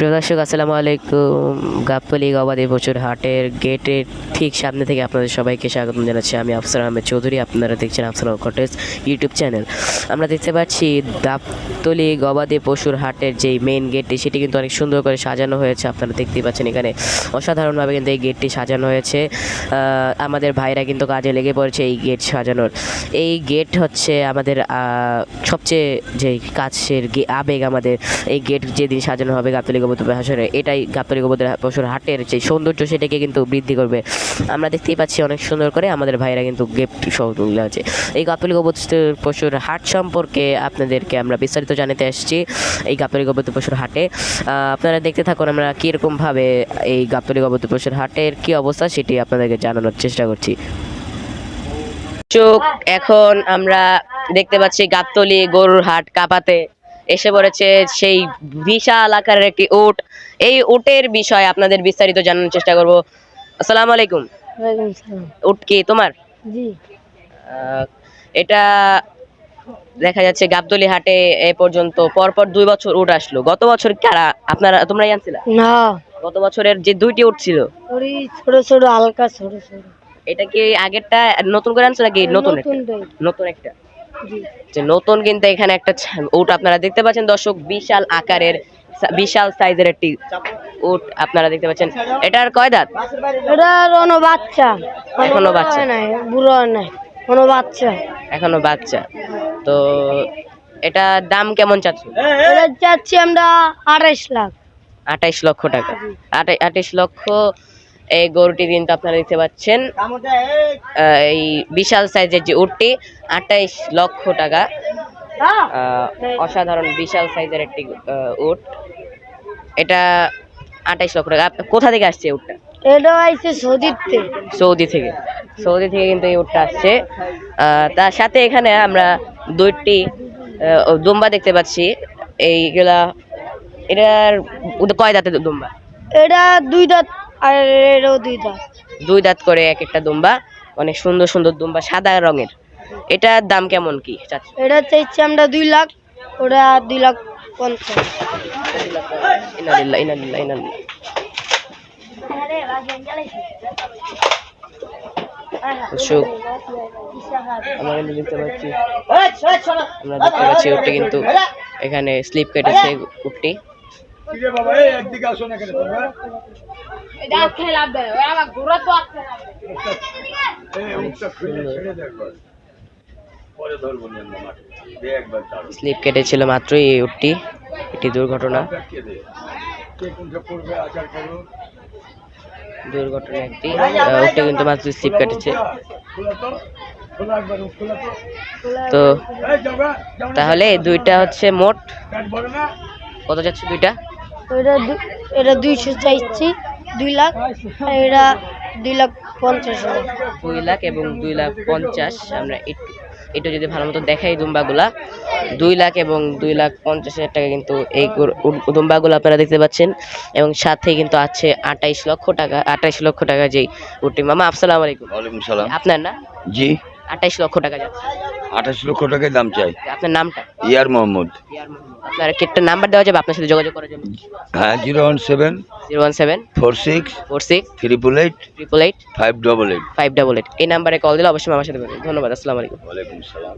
প্রিয় দর্শক, আসসালামু আলাইকুম। গাবতলি গবাদি পশুর হাটের গেটের ঠিক সামনে থেকে আপনাদের সবাইকে স্বাগতম জানাচ্ছি। আমি আফসার আহমেদ চৌধুরী, আপনারা দেখছেন আফসার কটেজ ইউটিউব চ্যানেল। আমরা দেখতে পাচ্ছি গাবতলি গবাদি পশুর হাটের যেই মেইন গেটটি সেটি কিন্তু অনেক সুন্দর করে সাজানো হয়েছে। আপনারা দেখতেই পাচ্ছেন এখানে অসাধারণভাবে কিন্তু এই গেটটি সাজানো হয়েছে। আমাদের ভাইরা কিন্তু কাজে লেগে পড়েছে এই গেট সাজানোর। এই গেট হচ্ছে আমাদের সবচেয়ে যে কাছের আবেগ আমাদের। এই গেট যেদিন সাজানো হবে গাবতলী গোবর হাসরে এটাই গাবতলী গোবর পশুর হাটের যে সৌন্দর্য, সেটাকে কিন্তু বৃদ্ধি করবে। আমরা দেখতেই পাচ্ছি অনেক সুন্দর করে আমাদের ভাইরা কিন্তু গিফট সহ তুলে আছে। এই গাবতলী গোবর পশুর হাট সম্পর্কে আপনাদেরকে আমরা বিস্তারিত জানাতে আসছি এই গাবতলী গোবর পশুর হাটে। আপনারা দেখতে থাকুন আমরা কীরকমভাবে এই গাবতলী গোবর পশুর হাটের কী অবস্থা, সেটি আপনাদেরকে জানানোর চেষ্টা করছি। চোখ, এখন আমরা দেখতে পাচ্ছি গাবতলি গরুর হাট, কাপাতে। এসে পড়েছে সেই বিশাল আকারের একটি উট। এই উটের বিষয়ে আপনাদের বিস্তারিত জানানোর চেষ্টা করব। আসসালামু আলাইকুম। উট কি তোমার? জি। এটা দেখা যাচ্ছে গাবতলি হাটে এ পর্যন্ত পরপর দুই বছর উট আসলো। গত বছর কারা? আপনারা তোমরা আনছিলা? না। গত বছরের যে দুইটি উট ছিল? ওই ছোট ছোট হালকা ছোট ছোট। এটা কি আগেরটা নতুন করে আনছো নাকি নতুন একটা? নতুন একটা। যে নতুন কিন্তু এখানে একটা উট আপনারা দেখতে পাচ্ছেন দর্শক বিশাল আকারের বিশাল সাইজের একটি উট আপনারা দেখতে পাচ্ছেন। এটার কয় দাঁত? এটা কোনো বাচ্চা। এখনও বাচ্চা। বুড়ো নাই কোনো বাচ্চা। এখনও বাচ্চা। তো এটা দাম কেমন চাচ্ছ এটা চাচ্ছি আমরা আড়াইশ লাখ। আঠাইশ লক্ষ টাকা। আঠাই- আঠাইশ লক্ষ এই গরুটি কিন্তু আপনারা দেখতে পাচ্ছেন। এই বিশাল সাইজের যে উটটি আঠাইশ লক্ষ টাকা। অসাধারণ বিশাল সাইজের একটি উট। এটা আঠাইশ লক্ষ টাকা। কোথা থেকে আসছে উটটা? এটা আইছে সৌদিতে সৌদি থেকে। সৌদি থেকে কিন্তু এই উটটা আসছে। আহ, তার সাথে এখানে আমরা দুইটি দুম্বা দেখতে পাচ্ছি। এইগুলা এটার কয় দাঁতের দুম্বা? এটা দুই দাঁত। আর এটাও দুই দাঁত। দুই দাঁত করে এক একটা দুম্বা অনেক সুন্দর সুন্দর দুম্বা সাদা রঙের। এটার দাম কেমন কি? এটা চাইছি আমরা দুই লাখ ওটা দুই লাখ পঞ্চাশ। ইনালিল্লাহ আমরা কিন্তু দেখতে পাচ্ছি আমরা দেখতে পাচ্ছি উটটি কিন্তু এখানে স্লিপ কেটেছে উটটি। বাবা এই একদিকে আসো না কেন তোমরা? স্লিপ কেটেছিল মাত্রই এই উটটি এটি দুর্ঘটনা। দুর্ঘটনা একটি। উটটি কিন্তু মাত্র স্লিপ কেটেছে। তো তাহলে দুইটা হচ্ছে মোট। কত যাচ্ছে দুইটা? এটা এটা দুইশো চাইছি দুই লাখ আর এটা দুই লাখ পঞ্চাশ হাজার। দুই লাখ এবং দুই লাখ পঞ্চাশ আমরা এটা যদি ভালো মতো দেখাই দুম্বাগুলা দুই লাখ এবং দুই লাখ পঞ্চাশ হাজার টাকা কিন্তু এই দুম্বাগুলো আপনারা দেখতে পাচ্ছেন এবং সাথে কিন্তু আছে আঠাইশ লক্ষ টাকা আঠাইশ লক্ষ টাকা যেই উটি মামা আসসালামু আলাইকুম। আপনার না? জি। আঠাইশ লক্ষ টাকা যাচ্ছে। আঠাশ লক্ষ টাকায় দাম চাই। আপনার নামটা? ইয়ার মোহাম্মদ। আপনার কি একটা নাম্বার দেওয়া যাবে আপনার সাথে যোগাযোগ করার জন্য। হ্যাঁ zero one seven zero one seven four six four six triple eight triple eight five double eight. Five double eight. এই নাম্বারে কল দিলে অবশ্যই আমার সাথে ধন্যবাদ আসসালামু আলাইকুম। ওয়ালাইকুম সালাম।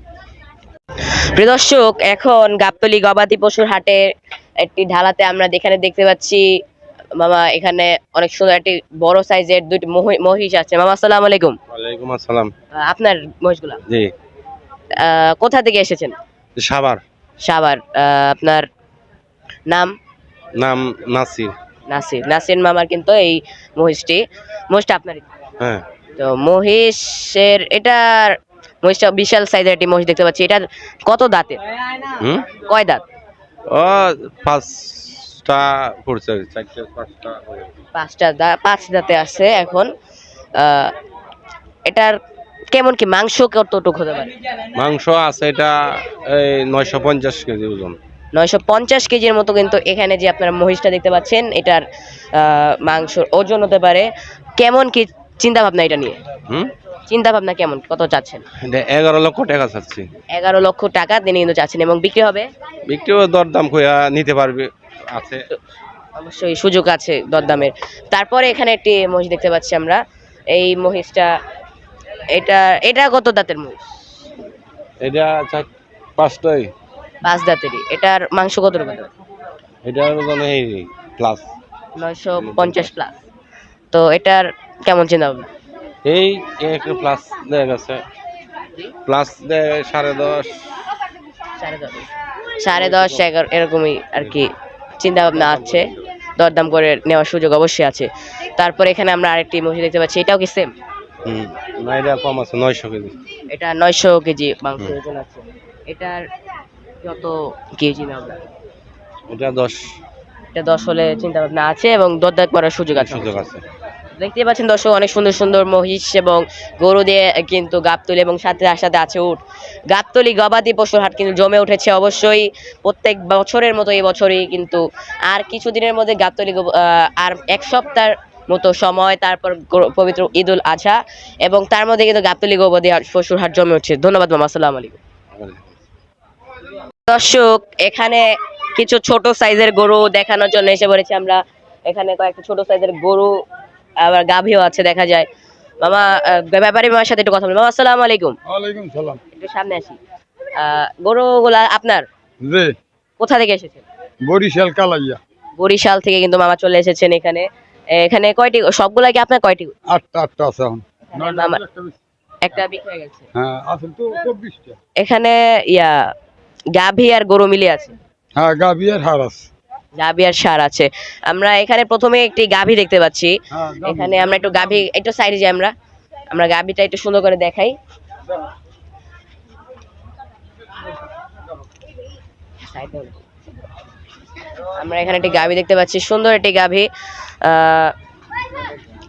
প্রিয় দর্শক এখন গাবতলি গবাদি পশুর হাটে একটি ঢালাতে আমরা এখানে দেখতে পাচ্ছি মামা এখানে অনেক সুন্দর একটি বড় সাইজের দুইটি মহি- মহিষ আছে। মামা আসসালামু আলাইকুম। ওয়ালাইকুম আসসালাম। আপনার মহিষগুলা? জি। কোথা থেকে এসেছেন? সাভার। সাভার আপনার নাম? নাম নাসির। নাসির। নাসির মামার কিন্তু এই মহিষটি মহিষটা আপনারই। হ্যাঁ। তো মহিষের এটার মহিষটা বিশাল সাইজের একটি মহিষ দেখতে পাচ্ছি। এটার কত দাঁতের? হুম? কয় দাঁত? ও পাঁচটা পড়ছে চারটে পাঁচটা। পাঁচটা পাঁচ দাঁতে আছে এখন। এটার কেমন কি মাংস কতটুকু হতে পারে? মাংস আছে এটা এই নয়শো পঞ্চাশ কেজি ওজন। নয়শো পঞ্চাশ কেজির মতো কিন্তু এখানে যে আপনারা মহিষটা দেখতে পাচ্ছেন এটার মাংসর ওজন হতে পারে। কেমন কি চিন্তা ভাবনা এটা নিয়ে? হুম? চিন্তা ভাবনা কেমন? কত চাচ্ছেন? এগারো লক্ষ টাকা চাচ্ছি। এগারো লক্ষ টাকা তিনি কিন্তু চাচ্ছেন এবং বিক্রি হবে? বিক্রিও দরদাম কইয়া নিতে পারবে আছে। অবশ্যই সুযোগ আছে দরদামের। তারপরে এখানে একটি মহিষ দেখতে পাচ্ছি আমরা। এই মহিষটা এটা এটা কত দাঁতের মহিষ এটা চার পাঁচটাই। পাঁচ দাঁতেরই। এটার মাংস কত রকম এটার ওজন এই প্লাস নয়শো পঞ্চাশ প্লাস তো এটার কেমন চিন্তা ভাবনা? এই এক প্লাস দেয়া গেছে। প্লাস দেয় সাড়ে দশ। সাড়ে দশ। সাড়ে দশ এগারো এরকমই আর কি চিন্তা ভাবনা আছে। দরদাম করে নেওয়ার সুযোগ অবশ্যই আছে। তারপরে এখানে আমরা আরেকটি মহিষ দেখতে পাচ্ছি। এটাও কি সেম হুম না এটা কম আছে নয়শো কেজি। এটা নয়শো কেজি মাংস ওজন আছে। এটার যত কেজি না আমরা এটা দশ। এটা দশ হলে চিন্তা ভাবনা আছে এবং দরদাম করার সুযোগ আছে। সুযোগ আছে। দেখতে পাচ্ছেন দর্শক অনেক সুন্দর সুন্দর মহিষ এবং গরু দিয়ে কিন্তু গাবতলি এবং সাথে তার সাথে আছে উট। গাবতলি গবাদি পশুর হাট কিন্তু জমে উঠেছে অবশ্যই। প্রত্যেক বছরের মতো এই বছরই কিন্তু আর কিছুদিনের মধ্যে গাবতলি আর এক সপ্তাহের মতো সময় তারপর পবিত্র ঈদুল আজহা এবং তার মধ্যে কিন্তু গাবতলি গবাদি পশুর হাট জমে উঠছে। ধন্যবাদ মামা আসসালামু আলাইকুম। দর্শক এখানে কিছু ছোট সাইজের গরু দেখানোর জন্য এসে পড়েছি আমরা। এখানে কয়েকটা ছোট সাইজের গরু আবার গাভীও আছে দেখা যায়। মামা ব্যাপারী মামার সাথে একটু কথা বলি। মামা আসসালামু আলাইকুম। ওয়ালাইকুম সালাম। একটু সামনে আসি। গরুগুলা আপনার? রে কোথা থেকে এসেছেন? বরিশাল কালাইয়া। বরিশাল থেকে কিন্তু মামা চলে এসেছেন এখানে। এখানে কয়টি সবগুলা কি আপনার কয়টি? আটটা আটটা আছে এখন। একটা বিক্রি হয়ে গেছে। হ্যাঁ আছে তো চব্বিশটা। এখানে ইয়া গাভী আর গরু মিলে আছে? হ্যাঁ গাভিয়ার হার আছে। গাভী আর সার আছে। আমরা এখানে প্রথমে একটি গাভী দেখতে পাচ্ছি। হ্যাঁ, এখানে আমরা একটু গাভী একটু সাইডে যাই আমরা। আমরা গাভীটা একটু সুন্দর করে দেখাই। আমরা এখানে একটি গাভী দেখতে পাচ্ছি সুন্দর একটি গাভী।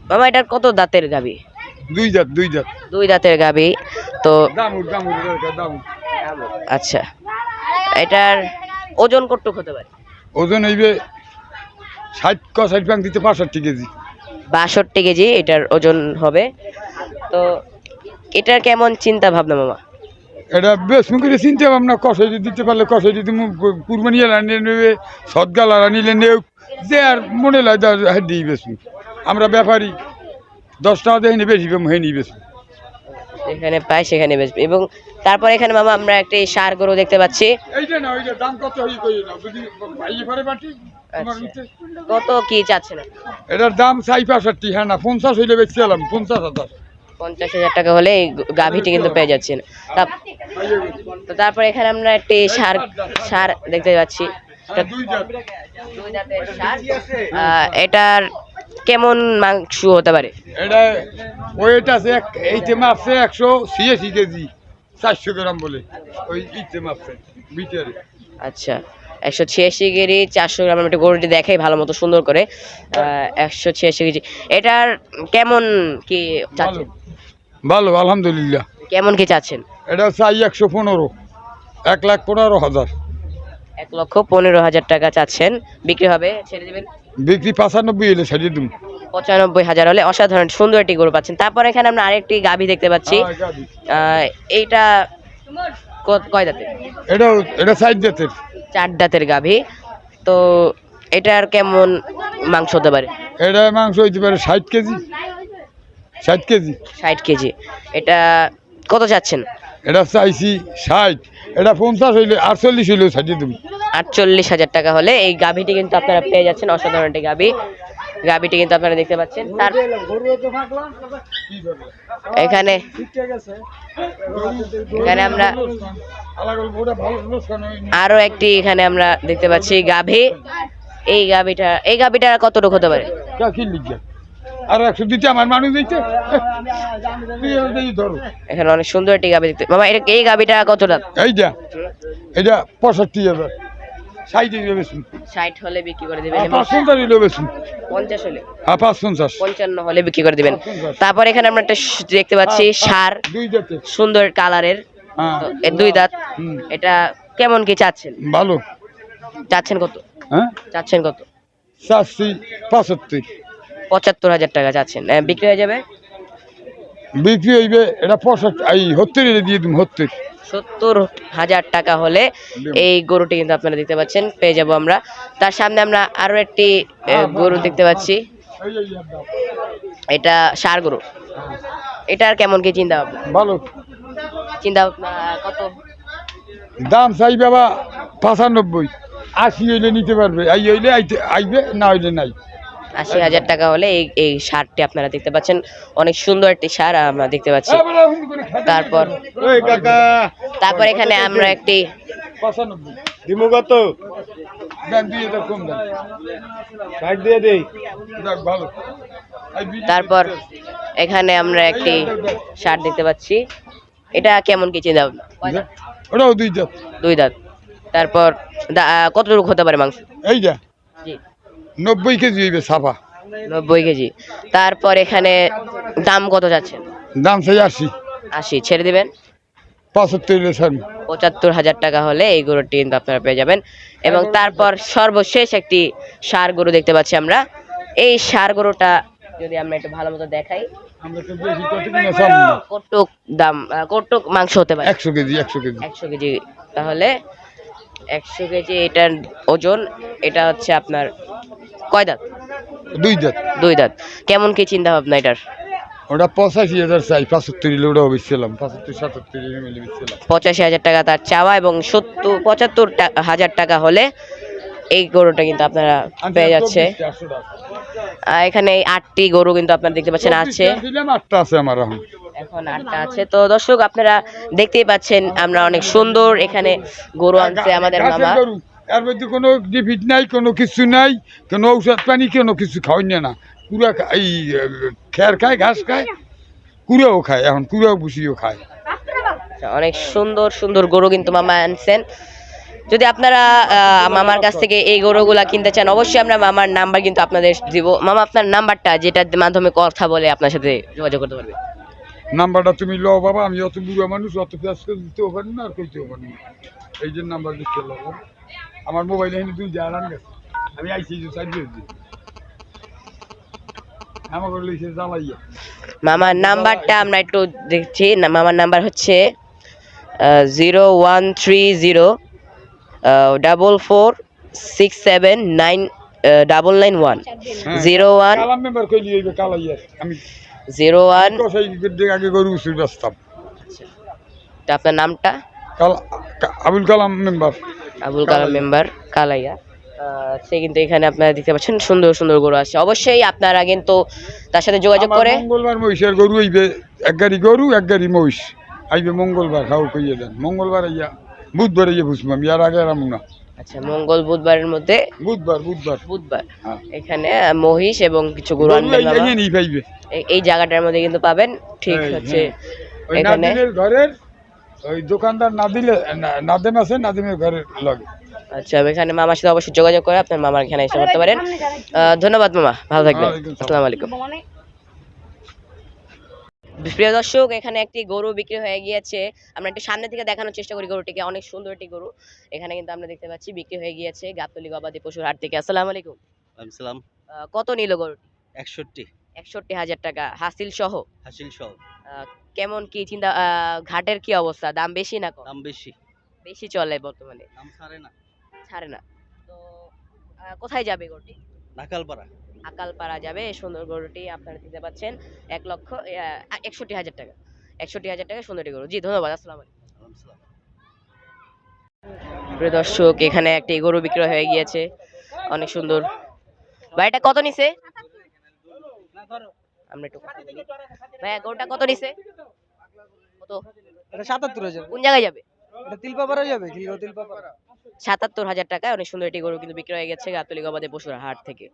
মামা এটার কত দাঁতের গাবি? দুই দাঁত দুই জাত দুই দাঁতের গাবি। তো আচ্ছা। এটার ওজন কতটুকু হতে পারে? ওজন হইবে ষাট ক ষাট দিতে পাঁষট্টি কেজি। বাষট্টি কেজি এটার ওজন হবে। তো এটার কেমন চিন্তা ভাবনা মামা? এটা বেশ মুখে চিনতে ভাবনা কষাই যদি দিতে পারলে কষাই যদি কুরবানি এলা নিয়ে নেবে সদগালারা নিলে নেও যে আর মনে লাগে হ্যাঁ দিই বেশ। আমরা ব্যাপারী দশ টাকা দিয়ে নিয়ে বেশি হয়ে নিই বেশ। যেখানে পাই সেখানে বেচবে এবং তারপর এখানে মামা আমরা একটি সার গরু দেখতে পাচ্ছি। এইটা না ওইটা দাম কত হই কই না বুঝি ভাইয়ে পারে বাটি তোমার আচ্ছা। কত কি চাচ্ছেন এটার দাম চাই পাঁষট্টি হ্যাঁ না পঞ্চাশ হইলে বেশি এলাম পঞ্চাশ হাজার। পঞ্চাশ হাজার টাকা হলে এই গাভীটি কিন্তু পেয়ে যাচ্ছেন। তা- তো তারপর এখানে আমরা একটি সার সার দেখতে পাচ্ছি। এটার কেমন মাংস হতে পারে? এটা ওয়েট আছে এইতে মাপছে একশো ছিয়াশি কেজি চারশো গ্রাম বলে। ওই ইতে মাপছে ভিতরে আচ্ছা। একশো ছিয়াশি কেজি চারশো গ্রাম একটু গরুটি দেখাই ভালো মতো সুন্দর করে। একশো ছিয়াশি কেজি। এটার কেমন কি চাচ্ছেন? ভালো আলহামদুলিল্লাহ। কেমন কি চাচ্ছেন? এটা চাই একশো পনেরো এক লাখ পনেরো হাজার। এক লক্ষ পনেরো হাজার টাকা চাচ্ছেন। বিক্রি হবে ছেড়ে দেবেন? বিক্রি পঁচানব্বই এলে ছাড়িয়ে দিন পঁচানব্বই হাজার হলে অসাধারণ সুন্দর একটি গরু পাচ্ছেন। তারপর এখানে আমরা আরেকটি গাভী দেখতে পাচ্ছি। হ্যাঁ, এইটা কয় দাঁতের এটা এটা সাইড জাতের। চার দাঁতের গাভী। তো এটার কেমন মাংস হতে পারে? এটা মাংস হইতে পারে ষাট কেজি। ষাট কেজি। ষাট কেজি। এটা কত চাচ্ছেন? এটা চাইছি ষাট। এটা পঞ্চাশ হইলে আটচল্লিশ হইলেও ছাড়িয়ে দেবো। আটচল্লিশ হাজার টাকা হলে এই গাভীটি কিন্তু আপনারা পেয়ে যাচ্ছেন অসাধারণ একটি গাভী। গাভীটি কিন্তু আপনারা দেখতে পাচ্ছেন। তার এখানে এখানে আমরা আরও একটি এখানে আমরা দেখতে পাচ্ছি গাভী। এই গাভীটা এই গাভীটা কতটুকু হতে পারে? আর একশো দিতে আমার মানুষ দিতে এখানে অনেক সুন্দর একটি গাভী দেখতে মামা এটা এই গাভীটা কতটা এইটা এটা পঁয়ষট্টি হাজার। বেশি ষাট হলে বিক্রি করে দিবেন। আর এবং পঞ্চাশ বেশি পঞ্চাশ হলে। আর পাঁচ পঞ্চাশ। পঞ্চান্ন হলে বিক্রি করে দিবেন। তারপর এখানে আমরা একটা দেখতে পাচ্ছি সার। দুই জাতের। সুন্দর কালারের। হ্যাঁ। এর দুই দাঁত। এটা কেমন কি চাচ্ছেন? ভালো। চাচ্ছেন কত? হ্যাঁ? চাচ্ছেন কত? চারশি পঁচাত্তর। পঁচাত্তর হাজার টাকা চাচ্ছেন। বিক্রি হয়ে যাবে? বিক্রি হইবে এটা পঁচাত্তর এই হত্তর দিয়ে দিম হত্তর সত্তর হাজার টাকা হলে এই গরুটি কিন্তু আপনারা দেখতে পাচ্ছেন পেয়ে যাব আমরা। তার সামনে আমরা আরও একটি গরু দেখতে পাচ্ছি। এটা সার গরু। এটার কেমন কি চিন্তা ভাবনা? ভালো। চিন্তা ভাবনা কত? দাম চাই বাবা পঁচানব্বই। আশি হইলে নিতে পারবে। এই হইলে আইবে না হইলে নাই। আশি হাজার টাকা হলে এই এই সারটি আপনারা দেখতে পাচ্ছেন। অনেক সুন্দর একটি সার আমরা দেখতে পাচ্ছি। তারপর তারপর এখানে আমরা একটি কত? দেন দুই হাজার কম দেন। ষাট দিয়ে দেই। ভালো। তারপর এখানে আমরা একটি শার্ট দেখতে পাচ্ছি। এটা কেমন কি চিন্তা ভাবনা? কয় দাঁত? ওটাও দুই দুই দাঁত। তারপর কতটুকু হতে পারে মাংস? এইটা জি। নব্বই কেজি হইবে ছাপা। নব্বই কেজি। তারপর এখানে দাম কত যাচ্ছে? দাম চাই আশি। আশি ছেড়ে দিবেন? পঁচাত্তর পঁচাত্তর হাজার টাকা হলে এই গরুটি কিন্তু আপনারা পেয়ে যাবেন। এবং তারপর সর্বশেষ একটি সার গরু দেখতে পাচ্ছি আমরা। এই সার গরুটা যদি আমরা একটু ভালো মতো দেখাই। কটুক দাম কটুক মাংস হতে পারে? একশো কেজি একশো কেজি। একশো কেজি তাহলে একশো কেজি এটার ওজন এটা হচ্ছে আপনার কয় দাঁত? দুই জাত দুই দাঁত। কেমন কি চিন্তা ভাবনা এটার? ওটা পঁচাশি হাজার চাই পঁচাত্তর ওটাও বেচছিলাম পঁচাত্তর সাতাত্তর মিলে বেচছিলাম। পঁচাশি হাজার টাকা তার চাওয়া এবং সত্তর পঁচাত্তর হাজার টাকা হলে এই গরুটা কিন্তু আপনারা পেয়ে যাচ্ছে। এখানে এই আটটি গরু কিন্তু আপনারা দেখতে পাচ্ছেন আছে। আটটা আছে আমার এখন। এখন আটটা আছে। তো দর্শক আপনারা দেখতেই পাচ্ছেন আমরা অনেক সুন্দর এখানে গরু আনছে আমাদের মামা। এর মধ্যে কোনো ডিফিট নাই কোনো কিছু নাই কোনো ঔষধ পানি কোনো কিছু খাওয়াই না। কুড়া এই আহ, খায় ঘাস খায় কুড়াও খায় এখন কুড়াও বুসিও খায়। অনেক সুন্দর সুন্দর গরু কিন্তু মামা আনছেন। যদি আপনারা মামার কাছ থেকে এই গরুগুলা কিনতে চান অবশ্যই আমরা মামার নাম্বার কিন্তু আপনাদের দিব। মামা আপনার নাম্বারটা যেটার মাধ্যমে কথা বলে আপনার সাথে যোগাযোগ করতে পারবে। নাম্বারটা তুমি লো বাবা আমি অত বুড়ো মানুষ অত করে দিতেও পারি না আর কইতেও পারি না। এই জন্য নাম্বার দিতে লাগবো আমার মোবাইলে এখানে দুই জায়গা রান গেছে। আমি আইসি যে সাইড দিয়ে দিই। আমাকে লিখে জ্বালাইয়া। মামার নাম্বারটা আমরা একটু দেখছি। না মামার নাম্বার হচ্ছে zero one three zero double four six seven nine double nine one. Zero one Kalam member কইলি আমি জিরো ওয়ান আগে গরু উসুর ব্যস্তাম আপনার নামটা? আবুল কালাম মেম্বার। আবুল কালাম মেম্বার কালাইয়া। সে কিন্তু এখানে আপনারা দেখতে পাচ্ছেন সুন্দর সুন্দর গরু আছে। অবশ্যই আপনারা কিন্তু তার সাথে যোগাযোগ করে মঙ্গলবার মহিষের গরু হইবে এক গাড়ি গরু এক গাড়ি মহিষ। আইবে মঙ্গলবার খাও কইয়ে দেন। মঙ্গলবার আইয়া বুধবার আইয়া বুঝব আমি আর আগে আরাম না। আচ্ছা মঙ্গল বুধবারের মধ্যে বুধবার বুধবার। বুধবার। হ্যাঁ। এখানে মহিষ এবং কিছু গরু আনবেন এই জায়গাটার মধ্যে কিন্তু পাবেন। ঠিক হচ্ছে। হ্যাঁ। এখানে ঘরের ওই দোকানদার না দিলে না- আছে নাদিমের ঘরের লগে। আচ্ছা এখানে মামার সাথে অবশ্যই যোগাযোগ করে আপনার মামার এখানে এসে করতে পারেন। ধন্যবাদ মামা ভালো থাকবেন। আসসালামু আলাইকুম। প্রিয় দর্শক এখানে একটি গরু বিক্রি হয়ে গিয়েছে। আমরা একটু সামনে থেকে দেখানোর চেষ্টা করি গরুটিকে। অনেক সুন্দর একটি গরু। এখানে কিন্তু আমরা দেখতে পাচ্ছি বিক্রি হয়ে গিয়েছে গাবতলি গবাদি পশুর হাট থেকে। আসসালামু আলাইকুম। সালাম। কত নিল গরুটি? একষট্টি। একষট্টি হাজার টাকা। হাসিল সহ? হাসিল সহ। কেমন কি চিন্তা ঘাটের কি অবস্থা? দাম বেশি না কম? দাম বেশি। বেশি চলে বর্তমানে। দাম ছাড়ে না। ছাড়ে না। তো কোথায় যাবে গরুটি? নাকালপাড়া। আকালপাড়া যাবে এই সুন্দর গরুটি আপনারা দিতে পাচ্ছেন এক লক্ষ একষট্টি হাজার টাকা। একষট্টি হাজার টাকা সুন্দরটি গরু। জি ধন্যবাদ আসসালাম আলাইকুম। প্রিয় দর্শক এখানে একটি গরু বিক্রয় হয়ে গিয়েছে অনেক সুন্দর। ভাইটা কত নিছে? আমরা একটু ভাইয়া গরুটা কত নিছে? কত? এটা সাতাত্তর হাজার। কোন জায়গায় যাবে? এটা তিলপাপাড়া যাবে তিলপাপাড়া। সাতাত্তর হাজার টাকায় অনেক সুন্দর একটি গরু কিন্তু বিক্রয় হয়ে গেছে গাতলি গবাদি পশুর হাট থেকে।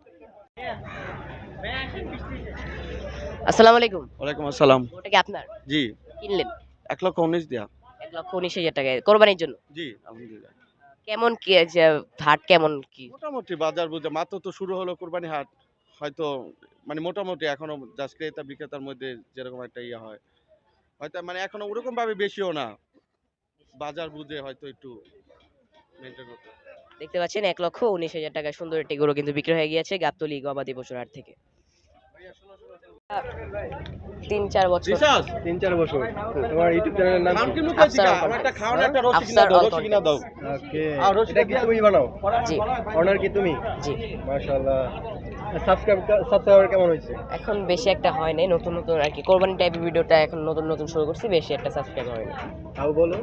আসসালামু আলাইকুম। ওয়ালাইকুম আসসালাম। গরুটা কি আপনার? জি। কিনলেন? এক লক্ষ উনিশ দিয়া। এক লক্ষ উনিশ হাজার কোরবানির জন্য? জি আলহামদুলিল্লাহ। কেমন কি হাট কেমন কি? মোটামুটি বাজার বুঝে মাত্র তো শুরু হলো কোরবানি হাট। হয়তো মানে মোটামুটি এখনও জাস্ট ক্রেতা বিক্রেতার মধ্যে যেরকম একটা ইয়ে হয়। হয়তো মানে এখনও ওরকম ভাবে বেশিও না। বাজার বুঝে হয়তো একটু মেনটেন করতে দেখতে পাচ্ছেন এক লক্ষ উনিশ হাজার টাকা সুন্দর একটি গরু কিন্তু বিক্রি হয়ে গিয়েছে গাবতলি গবাদি পশুর হাট থেকে। তিন চার বছর। তিন চার বছর। তোমার ইউটিউব চ্যানেলের নাম কি? লুকাইছি আফসার কা? আলম। আমার একটা খাওন একটা রসি কিনা দাও রসি কিনা দাও। ওকে আর রসিদ কি তুমি বানাও? জি। কি তুমি? জি। মাশাআল্লাহ। সাবস্ক্রাইব সাবস্ক্রাইবার কেমন হয়েছে? এখন বেশি একটা হয় নাই নতুন নতুন আর কি। কোরবানি টাইপের ভিডিওটা এখন নতুন নতুন শুরু করছি বেশি একটা সাবস্ক্রাইব হয়নি তাও বলো।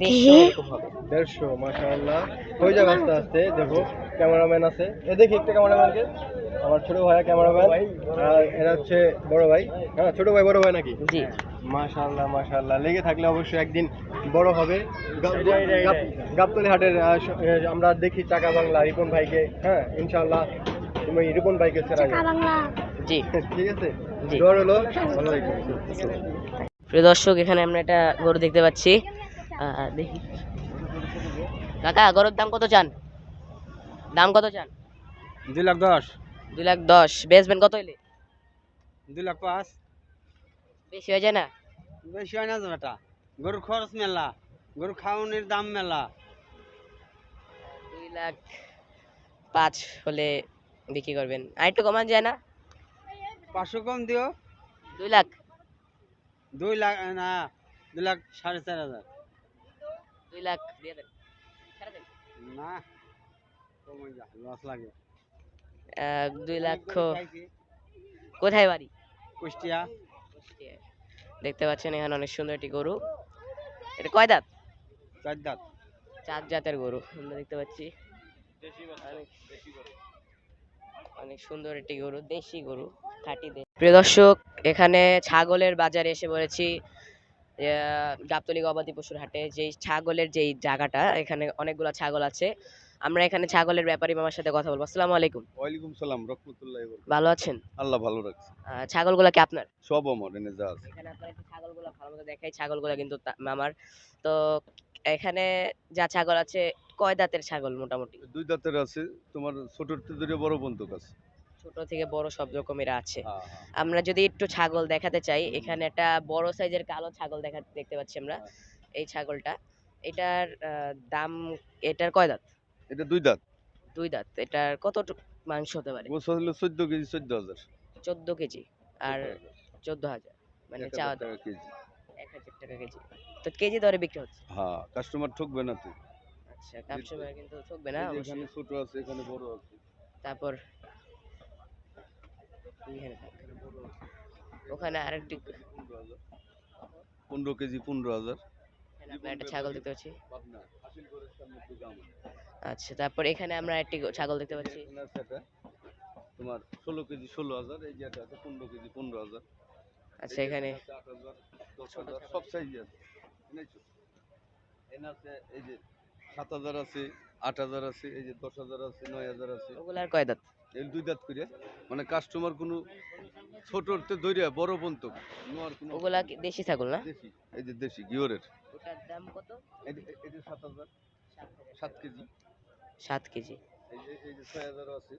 দেড়শো এরকম হবে। দেড়শো মাশাআল্লাহ। হয়ে যাবে আস্তে আস্তে দেখো ক্যামেরাম্যান আছে। এ দেখি একটা ক্যামেরাম্যানকে আমার ছোট ভাইয়া ক্যামেরাম্যান আর এরা হচ্ছে বড় ভাই। হ্যাঁ ছোট ভাই বড় ভাই নাকি? জি। মাশাআল্লাহ মাশাআল্লাহ। লেগে থাকলে অবশ্যই একদিন বড় হবে। গাবতলী হাটের আমরা দেখি চাকা বাংলা রিপন ভাইকে। হ্যাঁ ইনশাআল্লাহ। তুমি রিপন ভাইকে সেরা জি। ঠিক আছে? জি। হলো? প্রিয় দর্শক এখানে আমরা একটা গরু দেখতে পাচ্ছি। দেখি। কাকা গরুর দাম কত চান? দাম কত চান? দুই লাখ দশ। দুই লাখ দশ। বেচবেন কত হইলে? দুই লাখ পাঁচ। বেশি হয়ে যায় না? বেশি হয় না বেটা। গরুর খরচ মেলা। গরু খাওয়ানোর দাম মেলা। দুই লাখ পাঁচ হলে বিক্রি করবেন। আর একটু কমান যায় না? পাঁচশো কম দিও। দুই লাখ? দুই লাখ না দুই লাখ সাড়ে চার হাজার। দুই লাখ দিয়ে দেন। না লস লাগে। দুই লক্ষ কোথায় বাড়ি? কুষ্টিয়া। দেখতে পাচ্ছেন এখানে অনেক সুন্দর একটি গরু। এটা কয় দাঁত? চার দাঁত। চার জাতের গরু আমরা দেখতে পাচ্ছি। অনেক সুন্দর একটি গরু দেশি গরু খাঁটি প্রিয় দর্শক এখানে ছাগলের বাজারে এসে পড়েছি। আহ, গাবতলী গবাদি পশুর হাটে। যেই ছাগলের যেই জায়গাটা এখানে অনেকগুলো ছাগল আছে। আমরা এখানে ছাগলের ব্যাপারী মামার সাথে কথা বলব। আসসালামু আলাইকুম। ওয়ালাইকুম সালাম রাহমাতুল্লাহি রহমতুল্লাহ ভালো আছেন? আল্লাহ ভালো রাখছে। ছাগলগুলা কি আপনার? সব আমার এনে যা আছে। এখানে আপনার একটু ছাগলগুলো ভালো মতো দেখাই। ছাগলগুলো কিন্তু মামার। তো এখানে যা ছাগল আছে কয় দাঁতের ছাগল মোটামুটি? দুই দাঁতের আছে তোমার ছোটর থেকে বড় বন্ধুক আছে। ছোট থেকে বড় সব রকমের আছে। হ্যাঁ, আমরা যদি একটু ছাগল দেখাতে চাই এখানে একটা বড় সাইজের কালো ছাগল দেখা দেখতে পাচ্ছি আমরা এই ছাগলটা। এটার দাম এটার কয় দাঁত? এটা দুই দাঁত। দুই দাঁত। এটার কত মাংস হতে পারে? গোছ হলো চোদ্দ কেজি চোদ্দ হাজার। চোদ্দ কেজি। আর চোদ্দ হাজার। মানে এক চাওয়া টাকা কেজি। এক হাজার টাকা কেজি। তো কেজি দরে বিক্রি হচ্ছে? হ্যাঁ কাস্টমার ঠকবে না তুই আচ্ছা কাস্টমার কিন্তু ঠকবে না এখানে ছোট আছে এখানে বড় আছে। তারপর ওখানে আরেকটি পনেরো কেজি পনেরো হাজার। একটা ছাগল দেখতে পাচ্ছি। আচ্ছা তারপর এখানে আমরা একটি ছাগল দেখতে পাচ্ছি। তোমার ষোলো কেজি ষোলো হাজার। এই যে আছে পনেরো কেজি পনেরো হাজার। আচ্ছা এখানে সব সাইজ আছে। আছে এই যে সাত হাজার আছে আট হাজার আছে এই যে দশ হাজার আছে নয় হাজার আছে। ওগুলার কয় দাঁত? এই দুই দাঁত করে মানে কাস্টমার কোনো ছোটতে ধরে বড় নোয়ার কোনো ওগুলা দেশি ছাগল না? দেশি এই যে দেশি গিওরের। ওটার দাম কত? এই যে এই যে সাত হাজার সাত কেজি। সাত কেজি। এই যে এই যে ছয় হাজারও আছে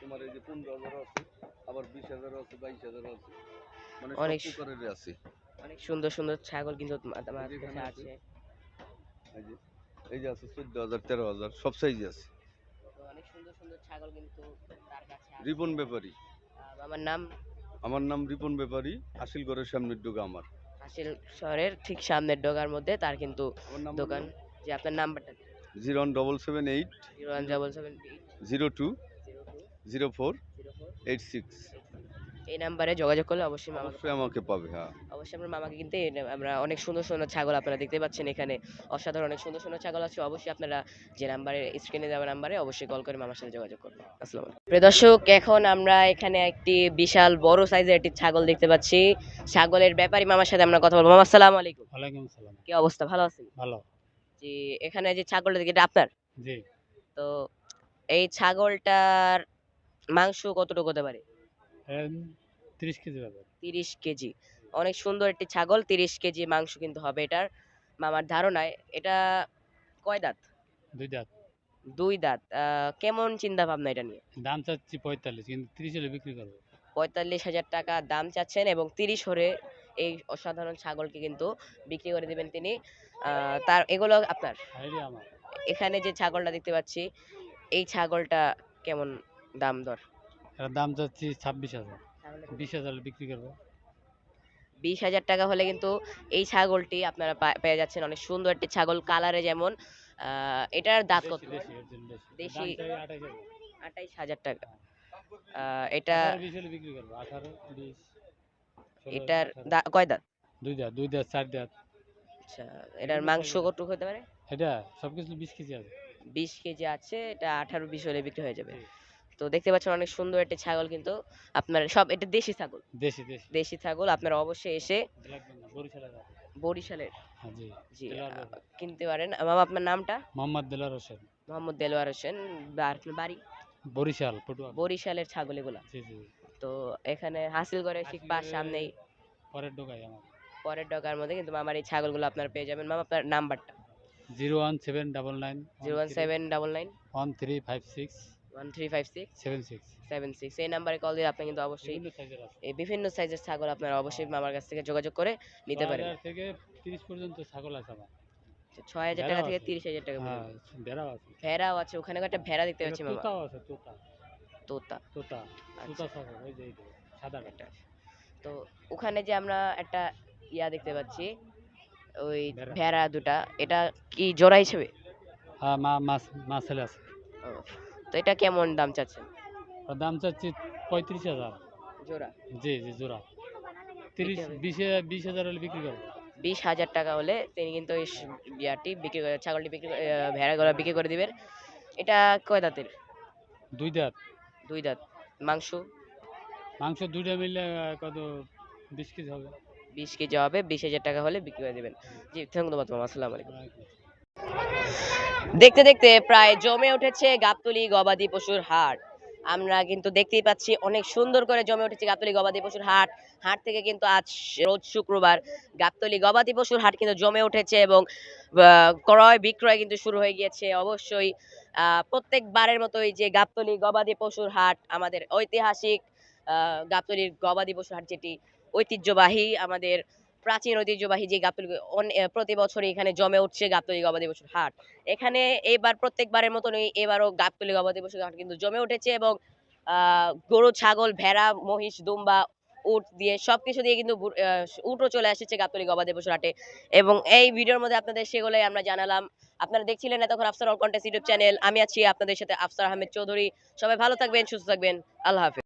তোমার এই যে পনেরো হাজারও আছে আবার বিশ হাজারও আছে বাইশ হাজারও আছে। মানে অনেক অনেক প্রকারের আছে। অনেক সুন্দর সুন্দর ছাগল কিন্তু আমার কাছে আছে। এই যে আছে চোদ্দ হাজার তেরো হাজার সব সাইজে আছে। অনেক সুন্দর সুন্দর ছাগল কিন্তু তার কাছে রিপন ব্যাপারী। আমার নাম? আমার নাম রিপন ব্যাপারী আশিল ঘরের সামনের ডোকা আমার। হাসিল শহরের ঠিক সামনের ডোগার মধ্যে তার কিন্তু দোকান। যে আপনার নাম্বারটা zero one double seven eight zero one double seven zero two zero two zero four. Eight six. এই নাম্বারে যোগাযোগ করলে অবশ্যই মামাকে অবশ্যই আমাকে পাবে হ্যাঁ। অবশ্যই আমরা মামাকে কিনতে আমরা অনেক সুন্দর সুন্দর ছাগল আপনারা দেখতে পাচ্ছেন এখানে। অসাধারণ অনেক সুন্দর সুন্দর ছাগল আছে। অবশ্যই আপনারা যে নাম্বারে স্ক্রিনে দেওয়া নাম্বারে অবশ্যই কল করে মামার সাথে যোগাযোগ করবেন। আসসালামু আলাইকুম। প্রিয় দর্শক এখন আমরা এখানে একটি বিশাল বড় সাইজের একটি ছাগল দেখতে পাচ্ছি। ছাগলের ব্যাপারী মামার সাথে আমরা কথা বলব। মামা আসসালামু আলাইকুম। ওয়ালাইকুম সালাম কি অবস্থা? ভালো আছেন? ভালো। জি এখানে যে ছাগলটা দেখি এটা আপনার? জি। তো এই ছাগলটার মাংস কতটুকু হতে পারে? তিরিশ কেজি পাবে তিরিশ কেজি। অনেক সুন্দর একটি ছাগল তিরিশ কেজি মাংস কিন্তু হবে এটার। মামার ধারণায় এটা কয় দাঁত? দুই দাঁত। দুই দাঁত। কেমন চিন্তা ভাবনা এটা নিয়ে? দাম চাচ্ছি পঁয়তাল্লিশ কিন্তু তিরিশ হলে বিক্রি করব। পঁয়তাল্লিশ হাজার টাকা দাম চাচ্ছেন এবং তিরিশ হরে এই অসাধারণ ছাগলকে কিন্তু বিক্রি করে দিবেন তিনি। তার এগুলো আপনার? এখানে যে ছাগলটা দেখতে পাচ্ছি এই ছাগলটা কেমন দাম দর? এটার দাম চাচ্ছি ছাব্বিশ হাজার। বিশ হাজার বিক্রি করব। বিশ হাজার টাকা হলে কিন্তু এই ছাগলটি আপনারা পেয়ে যাচ্ছেন। অনেক সুন্দর একটি ছাগল কালারে যেমন এটার দাঁত কত? দেশি আঠাইশ হাজার টাকা। এটা এটার কয় দাঁত? দুই দাঁত দুই দাঁত চার দাঁত। আচ্ছা এটার মাংস কতটুকু হতে পারে? এটা সবকিছু বিশ কেজি আছে। বিশ কেজি আছে এটা আঠারো বিশ হলে বিক্রি হয়ে যাবে। তো দেখতে পাচ্ছেন অনেক সুন্দর একটি ছাগল কিন্তু আপনার সব এটা দেশি ছাগল। দেশি দেশি। দেশি ছাগল আপনারা অবশ্যই এসে বরিশালের হ্যাঁ জি দেলোয়ার। কিনতে পারেন। মামা আপনার নামটা? মোহাম্মদ দেলার হোসেন। মোহাম্মদ দেলোয়ার হোসেন। আপনার বাড়ি? বরিশাল পটুয়া বরিশালের ছাগল এগুলা। জি জি। তো এখানে হাসিল করে ঠিক পাশ সামনেই। পরের ঢোকাই আমার। পরের ডকার মধ্যে কিন্তু মামার এই ছাগলগুলো আপনারা পেয়ে যাবেন। মামা আপনার নাম্বারটা? Zero one seven double nine zero one seven double nine. One three five six one three five six seven six seven six এই নাম্বারে কল দিয়ে আপনি কিন্তু অবশ্যই এই বিভিন্ন সাইজের ছাগল আপনারা অবশ্যই মামার কাছ থেকে যোগাযোগ করে নিতে পারেন। থেকে তিরিশ পর্যন্ত ছাগল আছে আমার। ছয় হাজার টাকা থেকে তিরিশ হাজার টাকা হ্যাঁ ভেড়াও আছে। ভেড়াও আছে ওখানে একটা ভেড়া দেখতে পাচ্ছি মামা। তোতাও আছে তোতা। তোতা। তোতা। আচ্ছা। তোতা ছাগল ওই যে এইটা, সাদা এটা তো ওখানে যে আমরা একটা ইয়া দেখতে পাচ্ছি ওই ভেড়া। দুটা এটা কি জোড়া হিসেবে? হ্যাঁ মা মাছ মাছ আছে। তো এটা কেমন দাম চাচ্ছেন? দাম চাচ্ছি পঁয়ত্রিশ হাজার। জোড়া? জি জি জোড়া। তিরিশ। বিশে বিশ হাজার হলে বিক্রি করব। বিশ হাজার টাকা হলে তিনি কিন্তু এই স- বিক্রি করে ছাগলটি বিক্রি করে- আহ, ভেড়াগুলো বিক্রি করে দিবেন। এটা কয় দাঁতের? দুই দাঁত। দুই দাঁত। মাংস? মাংস দুইটা মিললে কত বিশ কেজি হবে। বিশ কেজি হবে বিশ হাজার টাকা হলে বিক্রি করে দিবেন। জি ধন্যবাদ মামা আসসালামু আলাইকুম। দেখতে দেখতে প্রায় জমে উঠেছে গাবতলি গবাদি পশুর হাট আমরা কিন্তু দেখতেই পাচ্ছি অনেক সুন্দর করে জমে উঠেছে গাবতলি গবাদি পশুর হাট হাট থেকে কিন্তু আজ রোজ শুক্রবার গাবতলি গবাদি পশুর হাট কিন্তু জমে উঠেছে এবং ক্রয় বিক্রয় কিন্তু শুরু হয়ে গিয়েছে। অবশ্যই প্রত্যেকবারের মতোই যে গাবতলি গবাদি পশুর হাট আমাদের ঐতিহাসিক গাবতলির গবাদি পশুর হাট যেটি ঐতিহ্যবাহী আমাদের প্রাচীন ঐতিহ্যবাহী যে গাবতলি প্রতি বছরই এখানে জমে উঠছে গাবতলি গবাদি পশুর হাট। এখানে এবার প্রত্যেকবারের মতনই এবারও গাবতলি গবাদি পশুর হাট কিন্তু জমে উঠেছে এবং গরু, ছাগল, ভেড়া, মহিষ, দুম্বা, উট দিয়ে সবকিছু দিয়ে কিন্তু উটও চলে এসেছে গাবতলি গবাদি পশুর হাটে। এবং এই ভিডিওর মধ্যে আপনাদের সেগুলোই আমরা জানালাম। আপনারা দেখছিলেন এতক্ষণ Afsar all contest YouTube channel. আমি আছি আপনাদের সাথে আফসার আহমেদ চৌধুরী। সবাই ভালো থাকবেন, সুস্থ থাকবেন। আল্লাহ হাফেজ।